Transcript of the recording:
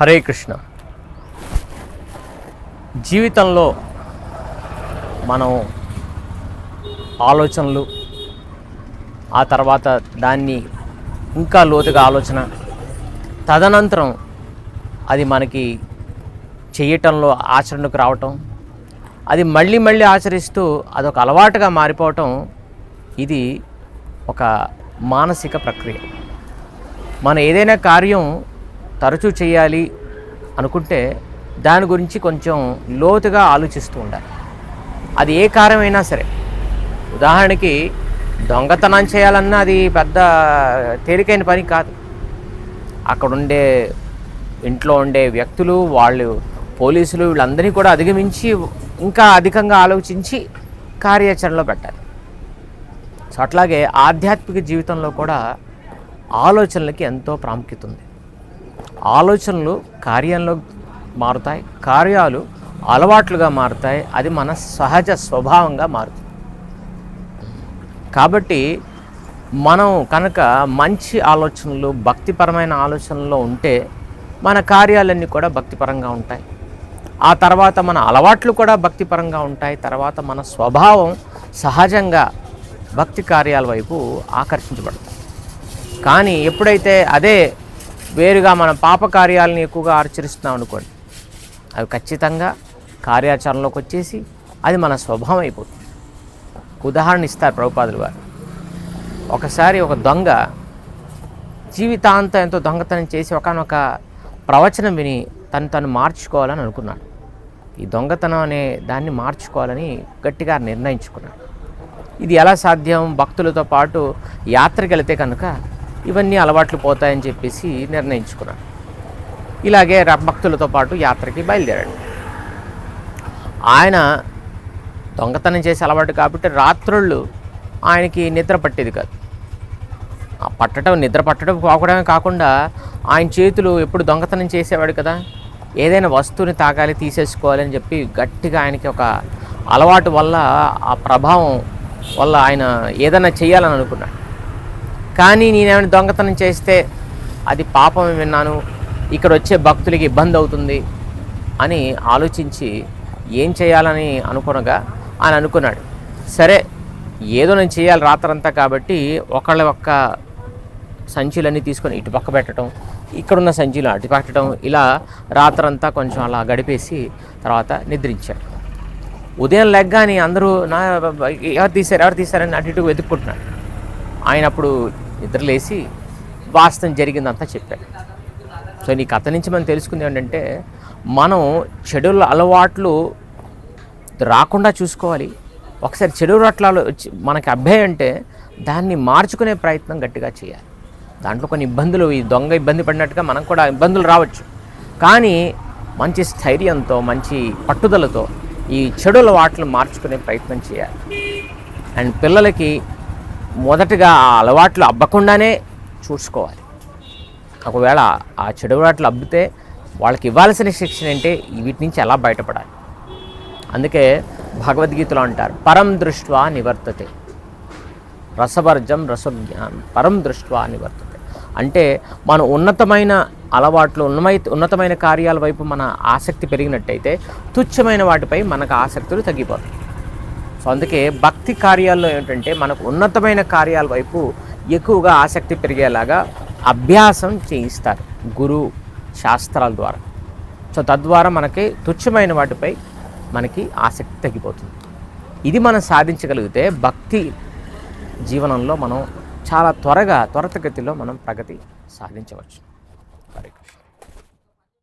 హరే కృష్ణ. జీవితంలో మనం ఆలోచనలు ఆ తర్వాత దాన్ని ఇంకా లోతుగా ఆలోచన తదనంతరం అది మనకి చేయటంలో ఆచరణకు రావటం అది మళ్ళీ మళ్ళీ ఆచరిస్తూ అదొక అలవాటుగా మారిపోవటం ఇది ఒక మానసిక ప్రక్రియ. మనం ఏదైనా కార్యం తరచూ చేయాలి అనుకుంటే దాని గురించి కొంచెం లోతుగా ఆలోచిస్తూ ఉండాలి. అది ఏ కార్యమైనా సరే. ఉదాహరణకి దొంగతనం చేయాలన్నా అది పెద్ద తేలికైన పని కాదు. అక్కడ ఉండే ఇంట్లో ఉండే వ్యక్తులు వాళ్ళు పోలీసులు వీళ్ళందరినీ కూడా అధిగమించి ఇంకా అధికంగా ఆలోచించి కార్యాచరణలో పెట్టాలి. సో అట్లాగే ఆధ్యాత్మిక జీవితంలో కూడా ఆలోచనలకి ఎంతో ప్రాముఖ్యత ఉంది. ఆలోచనలు కార్యంలో మారుతాయి కార్యాలు అలవాట్లుగా మారుతాయి అది మన సహజ స్వభావంగా మారుతుంది. కాబట్టి మనం కనుక మంచి ఆలోచనలు భక్తిపరమైన ఆలోచనలో ఉంటే మన కార్యాలన్నీ కూడా భక్తిపరంగా ఉంటాయి. ఆ తర్వాత మన అలవాట్లు కూడా భక్తిపరంగా ఉంటాయి తర్వాత మన స్వభావం సహజంగా భక్తి కార్యాల వైపు ఆకర్షించబడతాయి. కానీ ఎప్పుడైతే అదే వేరుగా మనం పాప కార్యాలను ఎక్కువగా ఆచరిస్తున్నాం అనుకోండి. అవి ఖచ్చితంగా కార్యాచరణలోకి వచ్చేసి అది మన స్వభావం అయిపోతుంది. ఉదాహరణ ఇస్తారు ప్రభుపాదులు వారు ఒకసారి ఒక దొంగ జీవితాంతం ఎంతో దొంగతనం చేసి ఒకనొక ప్రవచనం విని తను తను మార్చుకోవాలని అనుకున్నాడు. ఈ దొంగతనం అనే దాన్ని మార్చుకోవాలని గట్టిగా నిర్ణయించుకున్నాడు. ఇది ఎలా సాధ్యం? భక్తులతో పాటు యాత్రకి వెళితే కనుక ఇవన్నీ అలవాట్లు పోతాయని చెప్పేసి నిర్ణయించుకున్నాను ఇలాగే ర- భక్తులతో పాటు యాత్రకి బయలుదేరాడు. ఆయన దొంగతనం చేసే అలవాటు కాబట్టి రాత్రుళ్ళు ఆయనకి నిద్ర పట్టేది కాదు. ఆ పట్టడం నిద్ర పట్టడం పోకడమే కాకుండా ఆయన చేతులు ఎప్పుడు దొంగతనం చేసేవాడు కదా ఏదైనా వస్తువుని తాకాలి తీసేసుకోవాలని చెప్పి గట్టిగా ఆయనకి ఒక అలవాటు వల్ల ఆ ప్రభావం వల్ల ఆయన ఏదైనా చేయాలని అనుకున్నాడు. కానీ నేనేమైనా దొంగతనం చేస్తే అది పాపం విన్నాను. ఇక్కడ వచ్చే భక్తులకి ఇబ్బంది అవుతుంది అని ఆలోచించి ఏం చేయాలని అనుకునగా ఆయన అనుకున్నాడు. సరే ఏదో నేను చేయాలి రాత్రంతా కాబట్టి ఒకళ్ళ ఒక్క సంచులన్నీ తీసుకొని ఇటు పక్క పెట్టడం ఇక్కడున్న సంచులు అటు పెట్టడం ఇలా రాత్రంతా కొంచెం అలా గడిపేసి తర్వాత నిద్రించాడు. ఉదయం లెగ్గాని అందరూ నా ఎవరు తీశారు ఎవరు తీశారని అటు ఇటు వెతుక్కుంటున్నాడు. ఆయన అప్పుడు నిద్రలేసి వాస్తవం జరిగిందంతా చెప్పాడు సో నీ కథ నుంచి మనం తెలుసుకుంది ఏంటంటే మనం చెడు అలవాట్లు రాకుండా చూసుకోవాలి. ఒకసారి చెడు అలవాట్లు వచ్చి- మనకి అభ్యయం అంటే దాన్ని మార్చుకునే ప్రయత్నం గట్టిగా చేయాలి. దాంట్లో కొన్ని ఇబ్బందులు ఈ దొంగ ఇబ్బంది పడినట్టుగా మనం కూడా ఇబ్బందులు రావచ్చు. కానీ మంచి స్థైర్యంతో మంచి పట్టుదలతో ఈ చెడు అలవాట్లు మార్చుకునే ప్రయత్నం చేయాలి. అండ్ పిల్లలకి మొదటగా ఆ అలవాట్లు అబ్బకుండానే చూసుకోవాలి. ఒకవేళ ఆ చెడు అలవాట్లు అబ్బితే వాళ్ళకి ఇవ్వాల్సిన శిక్షణ అంటే వీటి నుంచి ఎలా బయటపడాలి? అందుకే భగవద్గీతలో అంటారు పరం దృష్ట్వా నివర్తతే. రసవర్జం రసజ్ఞానం పరం దృష్ట్వా నివర్తతే. అంటే మన ఉన్నతమైన అలవాట్లు ఉన్నమై ఉన్నతమైన కార్యాల వైపు మన ఆసక్తి పెరిగినట్టయితే తుచ్చమైన వాటిపై మనకు ఆసక్తులు తగ్గిపోతాయి. సో అందుకే భక్తి కార్యాల్లో ఏంటంటే మనకు ఉన్నతమైన కార్యాల వైపు ఎక్కువగా ఆసక్తి పెరిగేలాగా అభ్యాసం చేయిస్తారు గురు శాస్త్రాల ద్వారా. సో తద్వారా మనకి తుచ్చమైన వాటిపై మనకి ఆసక్తి తగ్గిపోతుంది. ఇది మనం సాధించగలిగితే భక్తి జీవనంలో మనం చాలా త్వరగా త్వరతగతిలో మనం ప్రగతి సాధించవచ్చు. హరే కృష్ణ.